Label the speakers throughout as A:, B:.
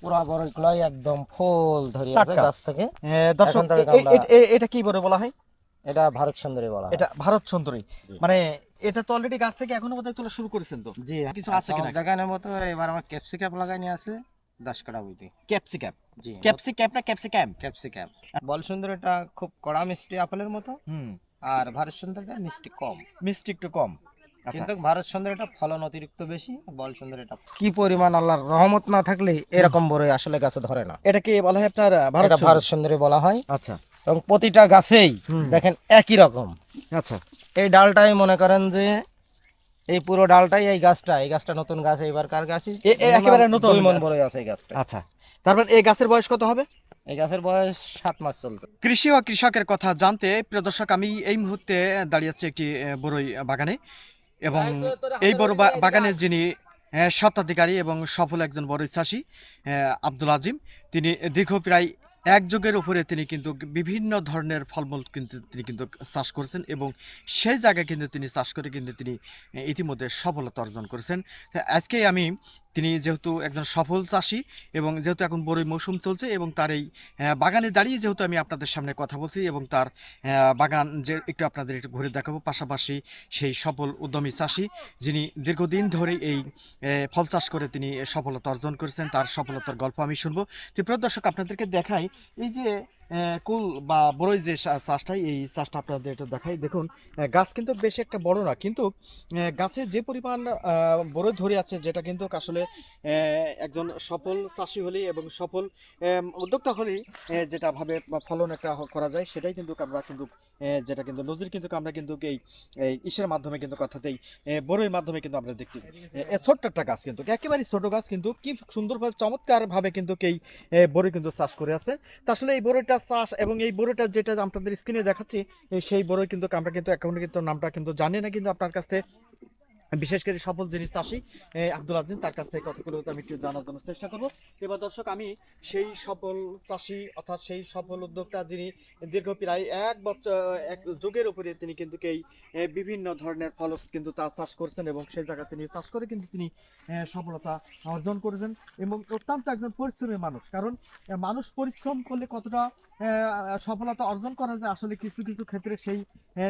A: পুরা একদম ফুল ধরে আছে গাছ থেকে।
B: দর্শক এটা কি বলে বলা হয়?
A: এটা ভারত সুন্দরী বলা
B: এটা ভারত সুন্দরী। মানে এটা তো অলরেডি গাছ থেকে এখনও বোধহয় তোলা শুরু করেছেন তো?
A: জি
B: কিছু আছে কিনা?
A: দেখানোর মতো এবার আমার ক্যাপসিকাম লাগাই নিয়ে আছে দশ কাটা
B: ক্যাপসিকাম
A: জি।
B: ক্যাপসিক্যাপ না ক্যাপসিকাম?
A: ক্যাপসিকাম বল সুন্দরীটা খুব কড়া মিষ্টি আপেলের মতো
B: হুম।
A: আর ভারত সুন্দরীটা মিষ্টি কম।
B: মিষ্টি একটু কম।
A: কিন্তু ভারত সুন্দরীটা ফলন অতিরিক্ত বেশি বল সুন্দরীটা কি পরিমাণ আল্লাহর রহমত না থাকলে এরকম বড়ই আসলে গাছে ধরে না।
B: এটা কি বলা হয় আপনার ভারত
A: ভারত
B: সুন্দরী?
A: সুন্দরী বলা হয়।
B: আচ্ছা।
A: এবং প্রতিটা গাছেই দেখেন একই রকম।
B: আচ্ছা।
A: এই ডালটাই মনে করেন যে এই পুরো ডালটাই এই গাছটা এই গাছটা নতুন গাছ এইবার কার গাছই
B: একেবারে নতুন
A: মন বড় আছে এই গাছটা।
B: আচ্ছা। তারপর এই গাছের বয়স কত হবে?
A: এই গাছের বয়স সাত মাস চলতে।
B: কৃষি ও কৃষকের কথা জানতে প্রিয় দর্শক আমি এই মুহূর্তে দাঁড়িয়ে আছি একটি বড়ই বাগানে। এবং এই বড় বাগানের যিনি স্বত্বাধিকারী এবং সফল একজন বড় চাষি আব্দুল আজিম তিনি দীর্ঘ প্রায় এক যুগের উপরে তিনি কিন্তু বিভিন্ন ধরনের ফলমূল কিন্তু তিনি কিন্তু চাষ করেছেন এবং সেই জায়গায় কিন্তু তিনি চাষ করে কিন্তু তিনি ইতিমধ্যে সফলতা অর্জন করেছেন। আজকে আমি তিনি যেহেতু একজন সফল চাষি এবং যেহেতু এখন বড়ই মৌসুম চলছে এবং তার এই বাগানে দাঁড়িয়ে যেহেতু আমি আপনাদের সামনে কথা বলছি এবং তার বাগান যে একটু আপনাদের একটু ঘুরে দেখাবো, পাশাপাশি সেই সফল উদ্যমী চাষি যিনি দীর্ঘদিন ধরে এই ফল চাষ করে তিনি সফলতা অর্জন করেছেন, তার সফলতার গল্প আমি শুনব। তো প্রিয় দর্শক, আপনাদেরকে দেখাই এই যে কুল বা বড়ই যে চা- চাষটা এই চাষটা আপনাদের একটু দেখাই। দেখুন গাছ কিন্তু বেশি একটা বড় না কিন্তু গাছে যে পরিমাণ বড়ই ধরে আছে যেটা কিন্তু আসলে একজন সফল চাষি হলে এবং সফল উদ্যোক্তা হলে আহ, যেটা ভাবে ফলন একটা করা যায় সেটাই কিন্তু আমরা কিন্তু যেটা কিন্তু নজির কিন্তু আমরা কিন্তু এই ইসের মাধ্যমে কিন্তু কথাতেই আহ, বড়ইর মাধ্যমে কিন্তু আমরা দেখছি। ছোট্ট একটা গাছ কিন্তু একেবারে ছোট গাছ কিন্তু কি সুন্দরভাবে চমৎকার ভাবে কিন্তু এই বড়ই কিন্তু চাষ করে আছে। তা আসলে এই বড়ইটা চাষ এবং এই বড়ইটা যেটা আপনাদের স্ক্রিনে দেখাচ্ছি সেই বড়ই কিন্তু আমরা কিন্তু এখন কিন্তু নামটা কিন্তু জানি না, কিন্তু আপনার কাছ বিশেষ করে সফল যিনি চাষি আব্দুল আজিম, তার কাছ থেকে কতগুলো আমি একটু জানার জন্য চেষ্টা করব। এবার দর্শক, আমি সেই সফল চাষি অর্থাৎ সেই সফল উদ্যোক্তা যিনি দীর্ঘ প্রায় এক বছর, এক যুগের উপরে তিনি কিন্তু এই বিভিন্ন ধরনের ফল কিন্তু তা চাষ করছেন এবং সেই জায়গা তিনি চাষ করে কিন্তু তিনি সফলতা অর্জন করেছেন এবং অত্যন্ত একজন পরিশ্রমী মানুষ। কারণ মানুষ পরিশ্রম করলে কতটা সফলতা অর্জন করা যায়। আসলে কিছু কিছু ক্ষেত্রে সেই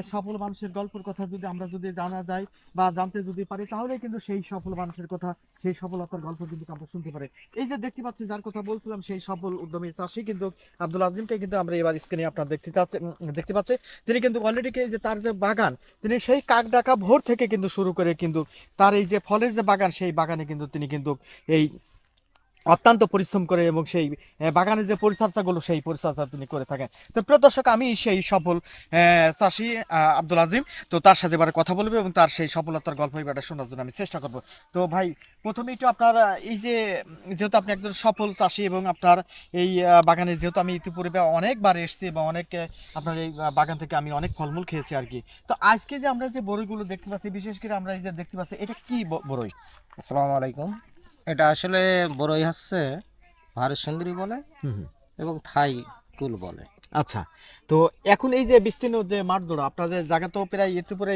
B: সফল মানুষের গল্পের কথা যদি আমরা যদি জানা যায় বা জানতে যদি পারি তাহলে কিন্তু সেই সফল মানুষের কথা সেই সফলতার গল্প কিন্তু আমরা শুনতে পারি। এই যে দেখতে পাচ্ছি যার কথা বলছিলাম সেই সফল উদ্যমী চাষি কিন্তু আব্দুল আজিমকে কিন্তু আমরা এবার স্ক্রিনে আপনার দেখতে উম, দেখতে পাচ্ছে তিনি কিন্তু অলরেডি যে তার যে বাগান তিনি সেই কাক ডাকা ভোর থেকে কিন্তু শুরু করে কিন্তু তার এই যে ফলের যে বাগান সেই বাগানে কিন্তু তিনি কিন্তু এই অত্যন্ত পরিশ্রম করে এবং সেই বাগানের যে পরিচর্যাগুলো, সেই পরিচর্যা তিনি করে থাকেন। তো প্রিয় দর্শক, আমি সেই সফল চাষি আব্দুল আজিম, তো তার সাথে এবার কথা বলব এবং তার সেই সফলতার গল্প এবার শোনার জন্য আমি চেষ্টা করব। তো ভাই প্রথমে একটু আপনার এই যে, যেহেতু আপনি একজন সফল চাষি এবং আপনার এই বাগানে যেহেতু আমি ইতিপূর্বে অনেকবার এসেছি এবং অনেক আপনার এই বাগান থেকে আমি অনেক ফলমূল খেয়েছি আর কি। তো আজকে যে আমরা যে বড়ইগুলো দেখতে পাচ্ছি, বিশেষ করে আমরা এই যে দেখতে পাচ্ছি, এটা কি বড়ই?
A: আসসালামু আলাইকুম। এটা আসলে বড়ই হচ্ছে ভারত সুন্দরী বলে এবং থাই কুল বলে।
B: আচ্ছা তো এখন এই যে বিস্তীর্ণ যে মাঠ জোড়া আপনার যে জায়গা তো প্রায়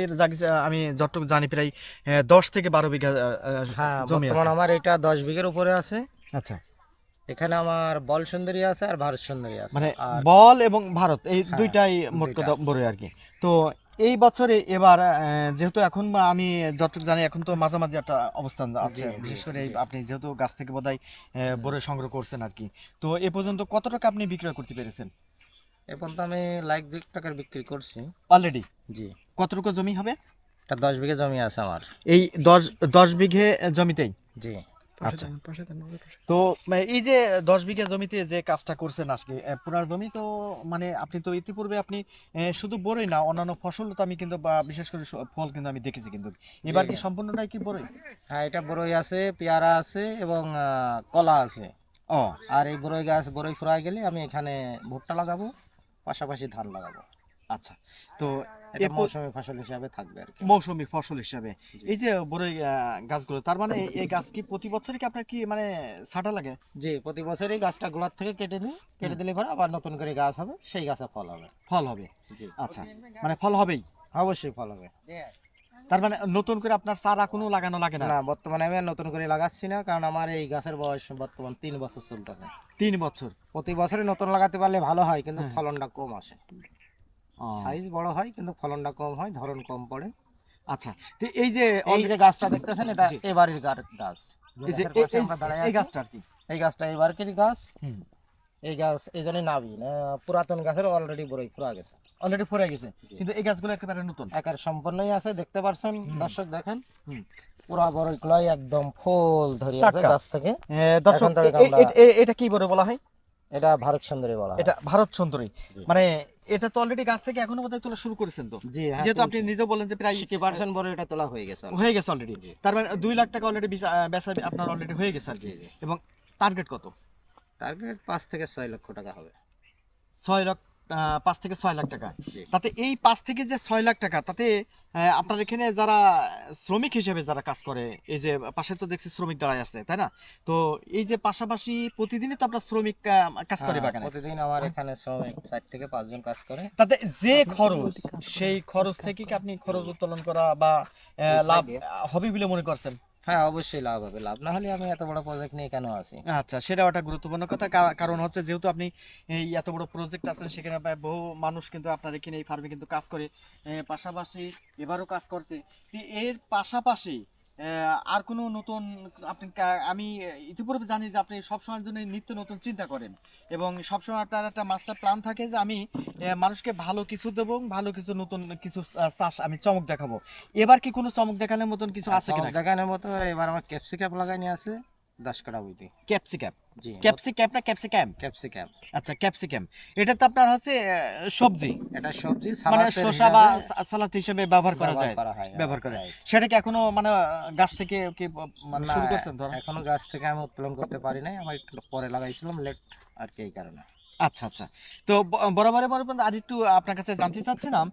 B: এর আমি যতটুকু জানি প্রায় দশ থেকে বারো বিঘা
A: হ্যাঁ
B: জমি
A: বর্তমান আমার এটা দশ বিঘের উপরে আছে।
B: আচ্ছা।
A: এখানে আমার বল সুন্দরী আছে আর ভারত সুন্দরী আছে।
B: মানে বল এবং ভারত এই
A: হ্যাঁ,
B: দুইটাই মোট। কথা বড় আর কি। তো এই বছরে এবার যেহেতু এখন আমি যতটুকু জানি এখন তো মাঝামাঝি একটা অবস্থান আছে। বিশেষ করে আপনি যেহেতু গাছ থেকে বোধহয় বড় সংগ্রহ করছেন আর কি তো এ পর্যন্ত কত টাকা আপনি বিক্রয় করতে পেরেছেন?
A: এ পর্যন্ত আমি লাখ দুই টাকার বিক্রি করছি।
B: অলরেডি
A: জি।
B: কতটুকু জমি হবে?
A: এটা দশ বিঘে জমি আছে আমার।
B: এই দশ দশ বিঘে জমিতেই?
A: জি।
B: আচ্ছা। তো মানে এই যে দশ বিঘা জমিতে যে কাজটা করছেন আজকে পুরার জমি তো মানে আপনি তো ইতিপূর্বে আপনি শুধু বড়ই না অন্যান্য ফসল তো আমি কিন্তু বিশেষ করে ফল কিন্তু আমি দেখেছি কিন্তু। এবার কি। সম্পূর্ণটাই কি বড়ই?
A: হ্যাঁ এটা বড়ই আছে পেয়ারা আছে এবং আহ, কলা আছে।
B: ও।
A: আর এই বড়ই গাছ বড়ই ফুরাই গেলে আমি এখানে ভুট্টা লাগাবো পাশাপাশি ধান লাগাবো।
B: আচ্ছা। তো
A: মৌসুমী ফসল হিসাবে থাকবে আর কি।
B: মৌসুমী ফসল হিসাবে। এই যে বড়ই গাছগুলো তার মানে এই গাছ কি প্রতি বছরই কি আপনার কি মানে ছাটা লাগে?
A: জি প্রতি বছরই গাছটা গোড়ার থেকে কেটে দিই কেটে দিলে পরে আবার নতুন করে গাছ হবে সেই গাছে ফল হবে।
B: ফল হবে?
A: জি।
B: আচ্ছা মানে ফল হবেই?
A: অবশ্যই ফল হবে।
B: তার মানে নতুন করে আপনার চারা কোনো লাগানো লাগে না?
A: না বর্তমানে আমি নতুন করে লাগাচ্ছি না কারণ আমার এই গাছের বয়স বর্তমান তিন বছর চলতেছে।
B: তিন বছর?
A: প্রতি বছরই নতুন লাগাতে পারলে ভালো হয় কিন্তু
B: হ্যাঁ।
A: ফলনটা কম আসে। সাইজ বড় হয় কিন্তু ফলনটা কম হয় ধরন কম পড়ে।
B: আচ্ছা তো এই যে
A: এই যে গাছটা দেখতেছেন এটা এবারের গাছ।
B: এই যে এই- গাছটা আর কি।
A: এই গাছটা এবারকেরই গাছ। এই গাছ এই জন্যই নাবি না পুরাতন গাছের অলরেডি বড়ই ফুরা গেছে।
B: অলরেডি ফরে গেছে। কিন্তু এই গাছগুলো একেবারে নতুন।
A: একার সম্পূর্ণই আছে দেখতে পারছেন দর্শক দেখেন।
B: হুম।
A: পুরা বড়ই গুলাই একদম ফুল ধরে আছে গাছ থেকে।
B: দর্শক এটা কি বলে বলা হয়?
A: এটা ভারত সুন্দরী বলা
B: এটা ভারত সুন্দরী। মানে এটা তো অলরেডি গাছ থেকে এখনও বোধহয় তোলা শুরু করেছেন তো?
A: জি হ্যাঁ
B: যেহেতু আপনি নিজেও বলেন যে প্রায়
A: সিক্সটি পার্সেন্ট বড় এটা তোলা হয়ে গেছে
B: হয়ে গেছে অলরেডি তার মানে দুই লাখ টাকা অলরেডি বেচা আপনার অলরেডি হয়ে গেছে আর কি
A: জি।
B: এবং টার্গেট কত?
A: টার্গেট পাঁচ থেকে ছয় লক্ষ টাকা হবে।
B: ছয় আহ, পাঁচ থেকে ছয় লাখ টাকা। তাতে এই পাঁচ থেকে যে ছয় লাখ টাকা তাতে আপনার এখানে যারা শ্রমিক হিসেবে যারা কাজ করে এই যে পাশে তো দেখছি শ্রমিক দাঁড়ায় আছে তাই না? তো এই যে পাশাপাশি প্রতিদিনই তো আপনার শ্রমিক কাজ করে
A: হ্যাঁ,
B: বাগানে।
A: প্রতিদিন আমার এখানে শ্রমিক চার থেকে পাঁচজন কাজ করে।
B: তাতে যে খরচ সেই খরচ থেকে কি আপনি খরচ উত্তোলন করা বা লাভ হবে বলে মনে করছেন?
A: হ্যাঁ অবশ্যই লাভ হবে। লাভ না হলে আমি এত বড় প্রজেক্ট নিয়ে কেন আসি?
B: আচ্ছা সেটাও একটা গুরুত্বপূর্ণ কথা। কারণ হচ্ছে যেহেতু আপনি এই এত বড় প্রজেক্ট আছেন, সেখানে বহু মানুষ কিন্তু আপনার এখানে এই ফার্মে কিন্তু কাজ করে। পাশাপাশি এবারও কাজ করছে। এর পাশাপাশি আর কোনো নতুন আপনি আমি ইতিপূর্বে জানি যে আপনি সবসময়ের জন্য নিত্য নতুন চিন্তা করেন। এবং সবসময় আপনার একটা মাস্টার প্ল্যান থাকে যে আমি মানুষকে ভালো কিছু দেবো ভালো কিছু নতুন কিছু চাষ আমি চমক দেখাবো। এবার কি কোনো চমক দেখানোর মতন কিছু আছে কিনা?
A: দেখানোর মতো এবার আমার ক্যাপসিক্যাপ লাগাই নিয়ে আছে। জি
B: না আচ্ছা ক্যাপসিকাম। এটা তো আপনার হচ্ছে সবজি।
A: এটা সবজি
B: মানে শসা বা
A: হিসাবে
B: সালাদ হিসেবে ব্যবহার করা
A: ব্যবহার
B: যায়।
A: করা হয়
B: ব্যবহার করে সেটা কি এখনও মানে গাছ থেকে কি মানে শুরু করছেন ধর
A: এখনও গাছ থেকে আমি উত্তোলন করতে পারি নাই। আমার একটু পরে লাগাইছিলাম লেট আর কি এই কারণে।
B: আচ্ছা আচ্ছা। তো ব- বরাবরের বরাবর আর একটু আপনার কাছে জানতে চাচ্ছিলাম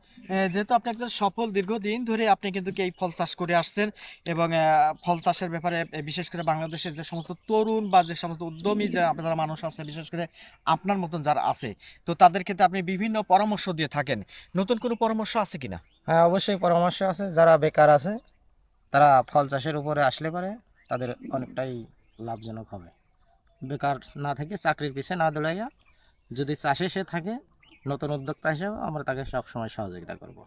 B: যেহেতু আপনি একজন সফল দীর্ঘদিন ধরে আপনি কিন্তু এই ফল চাষ করে আসছেন এবং ফল চাষের ব্যাপারে বিশেষ করে বাংলাদেশের যে সমস্ত তরুণ বা যে সমস্ত উদ্যমী যে যারা মানুষ আছে, বিশেষ করে আপনার মতন যারা আছে, তো তাদের ক্ষেত্রে আপনি বিভিন্ন পরামর্শ দিয়ে থাকেন। নতুন কোনো পরামর্শ আছে কিনা?
A: হ্যাঁ অবশ্যই পরামর্শ আছে। যারা বেকার আছে, তারা ফল চাষের উপরে আসলে পারে, তাদের অনেকটাই লাভজনক হবে। বেকার না থেকে চাকরির পিছে না দৌড়াইয়া যদি চাষে সে থাকে নতুন উদ্যোক্তা হিসেবে আমরা তাকে সবসময় সহযোগিতা করব।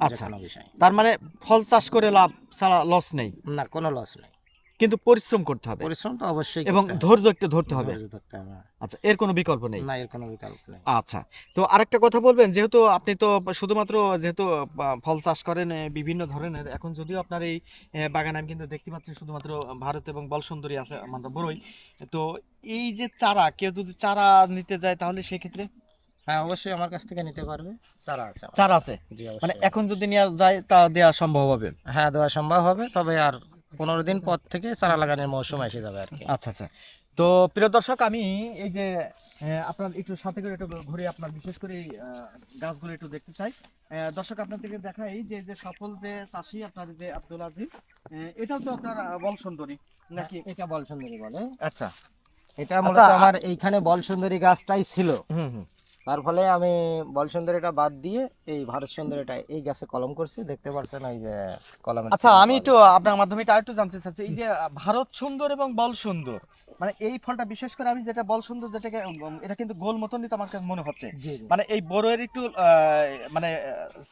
B: আচ্ছা।
A: বিষয়।
B: তার মানে ফল চাষ করে লাভ ছাড়া লস নেই?
A: না কোনো লস নেই।
B: কিন্তু পরিশ্রম করতে হবে।
A: পরিশ্রম তো অবশ্যই
B: এবং ধৈর্য একটু ধরতে হবে। আচ্ছা এর কোনো বিকল্প নেই?
A: না এর কোনো বিকল্প নেই।
B: আচ্ছা তো আরেকটা কথা বলবেন যেহেতু আপনি তো শুধুমাত্র যেহেতু ফল চাষ করেন বিভিন্ন ধরনের এখন যদিও আপনার এই বাগান আমি কিন্তু দেখতে পাচ্ছি শুধুমাত্র ভারত এবং বলসুন্দরী আছে মানে বড়ই। তো এই যে চারা কেউ যদি চারা নিতে যায় তাহলে সেক্ষেত্রে?
A: হ্যাঁ অবশ্যই আমার কাছ থেকে নিতে পারবে। চারা আছে
B: চারা আছে? মানে এখন যদি নেওয়া যায় তা দেওয়া সম্ভব হবে?
A: হ্যাঁ দেওয়া সম্ভব হবে তবে আর পনেরো দিন পর থেকে চারা লাগানোর মৌসুম এসে যাবে আর কি।
B: আচ্ছা আচ্ছা। তো প্রিয় দর্শক আমি এই যে আপনার একটু সাথে করে একটু ঘুরে আপনার বিশেষ করে এই, গাছগুলো একটু দেখতে চাই। দর্শক আপনাদেরকে দেখাই যে যে সফল যে চাষি আপনার যে আব্দুল আজিজ এটাও তো আপনার বল সুন্দরী নাকি?
A: এটা বল সুন্দরী বলে।
B: আচ্ছা।
A: এটা মূলত
B: আচ্ছা,
A: আমার এইখানে বল সুন্দরী গাছটাই ছিল।
B: হুম হুম।
A: তার ফলে আমি বল সুন্দরীটা বাদ দিয়ে এই ভারত সুন্দরীটা এই গাছে কলম করছি দেখতে পাচ্ছেন ওই যে কলম
B: আচ্ছা আমি একটু আপনার মাধ্যমে এটা একটু জানতে চাচ্ছি এই যে ভারত সুন্দর এবং বল সুন্দর মানে এই ফলটা বিশেষ করে আমি যেটা বল সুন্দর যেটাকে এটা কিন্তু গোল মতনই তো আমার কাছে মনে হচ্ছে। মানে এই বড়ের একটু মানে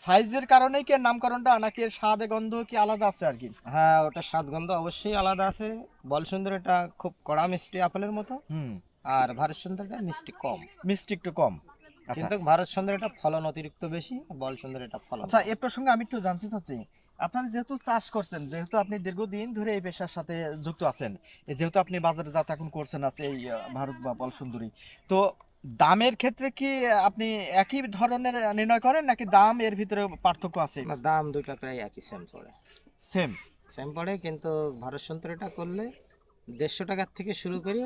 B: সাইজের কারণে কি নামকরণটা নাকি এর স্বাদে গন্ধ কি আলাদা আছে আর কি?
A: হ্যাঁ ওটা স্বাদ গন্ধ অবশ্যই আলাদা আছে। বল সুন্দর এটা খুব কড়া মিষ্টি আপেলের মতো।
B: হুম।
A: আর ভারত সুন্দরটা মিষ্টি কম।
B: মিষ্টি একটু কম।
A: কিন্তু ভারত সুন্দরীটা ফলন অতিরিক্ত বেশি বল সুন্দরীটা ফলন
B: আচ্ছা এ প্রসঙ্গে আমি একটু জানতে চাচ্ছি আপনারা যেহেতু চাষ করছেন যেহেতু আপনি দীর্ঘদিন ধরে এই পেশার সাথে যুক্ত আছেন যেহেতু আপনি বাজারে যাত এখন করছেন আছে এই ভারত বা বল সুন্দরী তো দামের ক্ষেত্রে কি আপনি একই ধরনের নির্ণয় করেন নাকি দাম এর ভিতরে পার্থক্য আছে?
A: দাম দুইটা প্রায় একই সেম পড়ে।
B: সেম
A: সেম পড়ে কিন্তু ভারত সুন্দরীটা করলে দেড়শো টাকার থেকে শুরু করে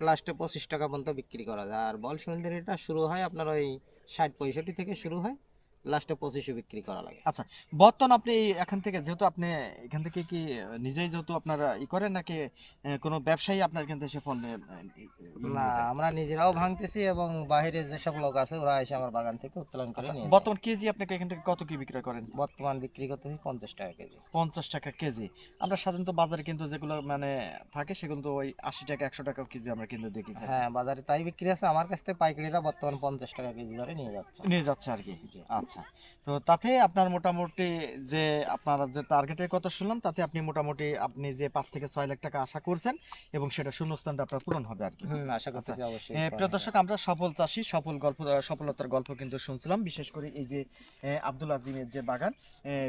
A: লাস্টে পঁচিশ টাকা পর্যন্ত বিক্রি করা যায়। আর বল সুন্দরীটা শুরু হয় আপনার ওই ষাট পঁয়ষট্টি থেকে শুরু হয়। লাস্টে পঁচিশে বিক্রি করা লাগে।
B: আচ্ছা বর্তমান আপনি এখান থেকে যেহেতু আপনি এখান থেকে কি নিজেই যেহেতু আপনারা ই করেন নাকি কোনো ব্যবসায়ী আপনার এখান থেকে ফল ই-
A: না আমরা নিজেরাও ভাঙতেছি এবং বাইরে যেসব লোক আছে ওরা এসে আমার বাগান থেকে উত্তোলন করে
B: আচ্ছা,
A: নিয়ে
B: বর্তমান কেজি আপনাকে এখান থেকে কত কি বিক্রয় করেন?
A: বর্তমান বিক্রি করতেছি পঞ্চাশ টাকা কেজি।
B: পঞ্চাশ টাকা কেজি। আমরা সাধারণত বাজারে কিন্তু যেগুলো মানে থাকে সেগুলো তো ওই আশি টাকা একশো টাকা কেজি আমরা কিন্তু দেখি
A: হ্যাঁ বাজারে তাই বিক্রি আছে। আমার কাছ থেকে পাইকারিরা বর্তমান পঞ্চাশ টাকা কেজি ধরে নিয়ে যাচ্ছে।
B: নিয়ে যাচ্ছে আর কি।
A: জি।
B: আচ্ছা তো তাতে আপনার মোটামুটি যে আপনারা যে টার্গেটের কথা শুনলাম তাতে আপনি মোটামুটি আপনি যে পাঁচ থেকে ছয় লাখ টাকা আশা করছেন এবং সেটা শূন্যস্থানটা আপনার পূরণ হবে আর কি।
A: আশা করতেছি অবশ্যই
B: প্রিয় দর্শক আমরা সফল চাষি সফল গল্প সফলতার গল্প কিন্তু শুনছিলাম বিশেষ করে এই যে আব্দুল আজিমের যে বাগান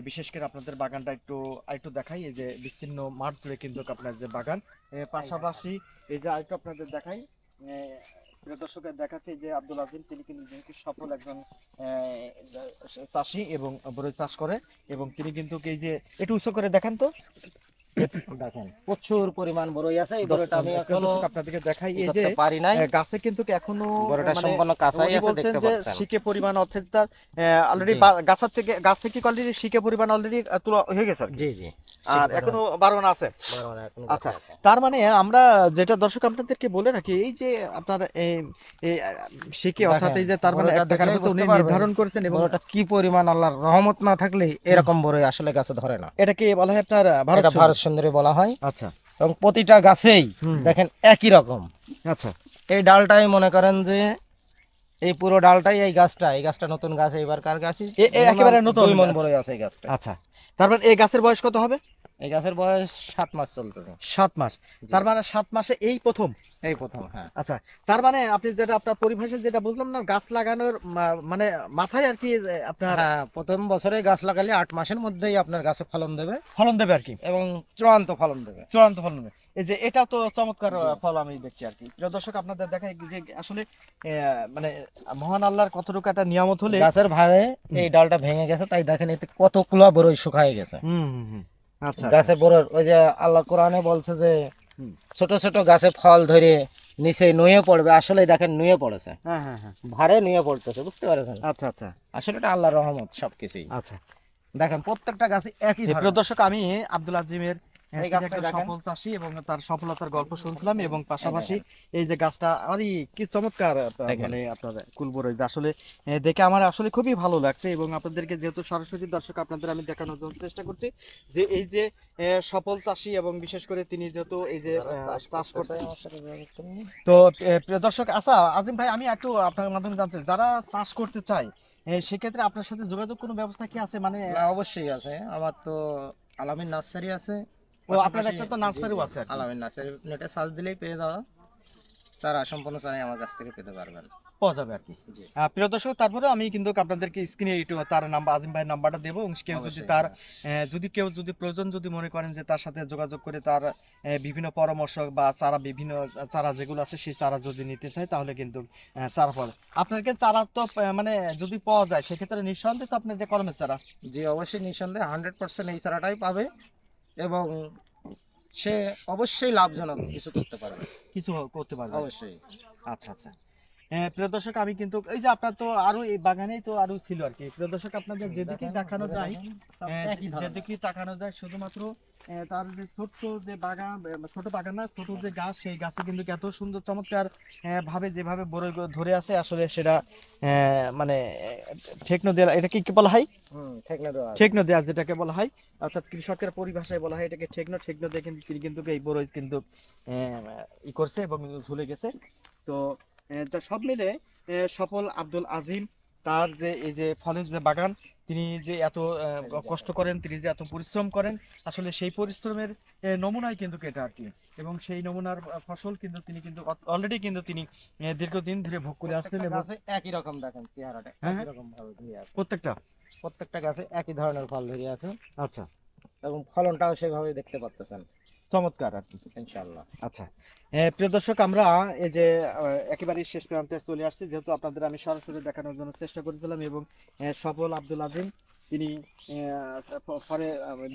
B: বিশেষ করে আপনাদের বাগানটা একটু একটু দেখাই এই যে বিস্তীর্ণ মাঠ জুড়ে কিন্তু আপনার যে বাগান পাশাপাশি এই যে আরেকটু আপনাদের দেখাই প্রিয় দর্শকের দেখাচ্ছি যে আব্দুল আজিম, তিনি কিন্তু যেহেতু সফল একজন চাষি এবং বড় চাষ করে, এবং তিনি কিন্তু এই যে একটু উঁচু করে দেখান তো।
A: দেখেন প্রচুর পরিমাণ বড়ই আছে। এই বড়টা আমি
B: এখনও আপনাদেরকে দেখাই এই যে
A: পারি নাই।
B: গাছে কিন্তু এখনও
A: বড়টা
B: মানে
A: সম্পূর্ণ কাঁচাই আছে দেখতে পাচ্ছেন।
B: শিকে পরিমাণ অর্থাৎ তার অলরেডি গাছের থেকে গাছ থেকে অলরেডি শিকে পরিমাণ অলরেডি তোলা হয়ে গেছে
A: জি জি।
B: আর এখনও বারোনা আছে। আচ্ছা। তার মানে আমরা যেটা দর্শক আপনাদেরকে বলে রাখি এই যে আপনার শিকে অর্থাৎ এই যে তার মানে উনি নির্ধারণ করেছেন এবং
A: বড়টা কি পরিমাণ আল্লাহর রহমত না থাকলে এরকম বড়ই আসলে গাছে ধরে না।
B: এটা কি বলা হয় আপনার ভারত
A: ভারত সুন্দরী বলা হয়।
B: আচ্ছা।
A: এবং প্রতিটা গাছেই দেখেন একই রকম।
B: আচ্ছা।
A: এই ডালটাই মনে করেন যে এই পুরো ডালটাই এই গাছটা এই গাছটা নতুন গাছ এইবার কার গাছই
B: এ একেবারে নতুন
A: মন
B: গাছ।
A: আছে এই গাছটা।
B: আচ্ছা। তারপর এই গাছের বয়স কত হবে?
A: এই গাছের বয়স সাত মাস চলতেছে।
B: সাত মাস। তার মানে সাত মাসে এই প্রথম
A: এই প্রথম হ্যাঁ।
B: আচ্ছা তার মানে আপনি যেটা আপনার পরিভাষায় যেটা বুঝলাম না গাছ লাগানোর মানে মাথায় আর কি আপনার
A: হ্যাঁ প্রথম বছরে গাছ লাগালে আট মাসের মধ্যেই আপনার গাছে ফলন দেবে।
B: ফলন দেবে আর কি।
A: এবং চূড়ান্ত ফলন দেবে।
B: চূড়ান্ত ফলন দেবে। এই যে এটাও তো চমৎকার ফল আমি দেখছি আর কি। প্রিয় দর্শক আপনাদের দেখায় যে আসলে আহ, মানে মহান আল্লাহর কতটুকু একটা নিয়ামত হলে
A: গাছের ভারে এই ডালটা ভেঙে গেছে তাই দেখেন এতে কতগুলো বড়ই শুকায় গেছে।
B: হুম। আচ্ছা।
A: গাছে বড় ওই যে আল্লাহ কোরআনে বলছে যে। ছোট ছোট গাছে ফল ধরে নিচে নুয়ে পড়বে। আসলে দেখেন নুয়ে পড়েছে।
B: হ্যাঁ হ্যাঁ হ্যাঁ।
A: ভারে নুয়ে পড়তেছে বুঝতে পারছেন?
B: আচ্ছা আচ্ছা।
A: আসলে এটা আল্লাহর রহমত সবকিছুই।
B: আচ্ছা।
A: দেখেন প্রত্যেকটা গাছে একই
B: প্রদর্শক দর্শক আমি আব্দুল আজিমের
A: এই গাছটা
B: সফল চাষী এবং তার সফলতার গল্প শুনছিলাম এবং পাশাপাশি এই যে গাছটা আরে কি চমৎকার মানে আপনার কুলবরই আসলে দেখে আমার আসলে খুবই ভালো লাগছে এবং আপনাদেরকে যেহেতু সরাসরি দর্শক আপনাদের আমি দেখানোর জন্য চেষ্টা করছি যে এই যে সফল চাষী এবং বিশেষ করে তিনি যেহেতু এই যে চাষ করছে
A: আমার সাথে যোগাযোগ করুন।
B: তো দর্শক আচ্ছা আজিম ভাই আমি একটু আপনার মাধ্যমে জানতে যারা চাষ করতে চায় সেক্ষেত্রে আপনার সাথে যোগাযোগ কোনো ব্যবস্থা কি আছে? মানে
A: অবশ্যই আছে। আমার তো আলামিন নার্সারি আছে।
B: ও আপনার একটা তো নার্সারিও আছে
A: আলামিন নার্সারি নেটে সার্চ দিলেই পেয়ে যাওয়া। সম্পূর্ণ চারাই আমার কাছ থেকে পেতে পারবেন।
B: পাওয়া যাবে আর কি। প্রিয় দর্শক তারপরে আমি কিন্তু আপনাদেরকে স্ক্রিনে একটু তার নাম্বার আজিম ভাইয়ের নাম্বারটা দেবো। এবং কেউ যদি তার। যদি কেউ যদি প্রয়োজন যদি মনে করেন যে তার সাথে যোগাযোগ করে তার বিভিন্ন পরামর্শ বা চারা বিভিন্ন চারা যেগুলো আছে সেই চারা যদি নিতে চায় তাহলে কিন্তু চারা আপনাকে চারা তো মানে যদি পাওয়া যায় সেক্ষেত্রে নিঃসন্দেহে তো আপনার যে কলমের চারা।
A: জি অবশ্যই নিঃসন্দেহে হান্ড্রেড পার্সেন্ট এই চারাটাই পাবে। এবং সে অবশ্যই লাভজনক কিছু করতে পারবে।
B: কিছু করতে পারবে।
A: অবশ্যই।
B: আচ্ছা আচ্ছা। হ্যাঁ, প্রিয় দর্শক আমি কিন্তু এই যে আপনার তো আরও এই বাগানেই তো আরও ছিল আর কি। প্রিয় দর্শক আপনাদের যেদিকে
A: দেখানো
B: যায়। যেদিকে তাকানো যায় শুধুমাত্র তার যে ছোট্ট যে বাগান ছোট বাগান না ছোট যে গাছ সেই গাছে কিন্তু এত সুন্দর চমৎকার ভাবে যেভাবে বড় ধরে আছে আসলে সেটা আহ, মানে ঠেকনো দেয়া এটাকে কি বলা হয়?
A: ঠেকনা
B: দেয়া যেটাকে বলা হয়। অর্থাৎ কৃষকের পরিভাষায় বলা হয় এটাকে ঠেকনো। ঠেকনো দিয়ে কিন্তু তিনি কিন্তু এই বড় কিন্তু ই করছে এবং ঝুলে গেছে। তো সব মিলে সফল আব্দুল আজিম তার যে এই যে ফলের যে বাগান তিনি যে এত কষ্ট করেন তিনি যে এত পরিশ্রম করেন আসলে সেই পরিশ্রমের নমুনাই কিন্তু এটা আর কি। এবং সেই নমুনার ফসল কিন্তু তিনি কিন্তু অলরেডি কিন্তু তিনি দীর্ঘদিন ধরে ভোগ করে আসছেন এবং
A: একই রকম দেখেন চেহারাটা
B: হ্যাঁ,
A: একই রকম ভাবে
B: প্রত্যেকটা?
A: প্রত্যেকটা গাছে একই ধরনের ফল ধরে আছে।
B: আচ্ছা।
A: এবং ফলনটাও সেভাবে দেখতে পাচ্ছেন
B: চমৎকার আর কি।
A: ইনশাআল্লাহ।
B: আচ্ছা প্রিয় দর্শক আমরা এই যে একেবারে শেষ প্রান্তে চলে আসছি। যেহেতু আপনাদের আমি সরাসরি দেখানোর জন্য চেষ্টা করেছিলাম এবং সফল আব্দুল আজিম তিনি আচ্ছা, ফলে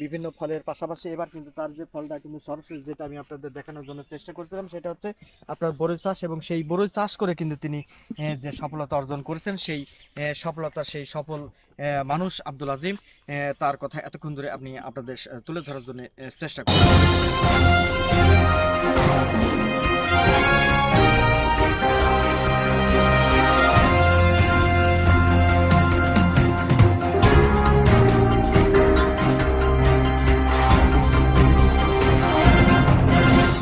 B: বিভিন্ন ফলের পাশাপাশি এবার কিন্তু তার যে ফলটা কিন্তু সরাসরি যেটা আমি আপনাদের দেখানোর জন্য চেষ্টা করেছিলাম, সেটা হচ্ছে আপনার বরই চাষ এবং সেই বরই চাষ করে কিন্তু তিনি যে সফলতা অর্জন করেছেন, সেই সফলতা, সেই সফল মানুষ আব্দুল আজিম তার কথা এতক্ষণ ধরে আপনি আপনাদের তুলে ধরার জন্য চেষ্টা করছেন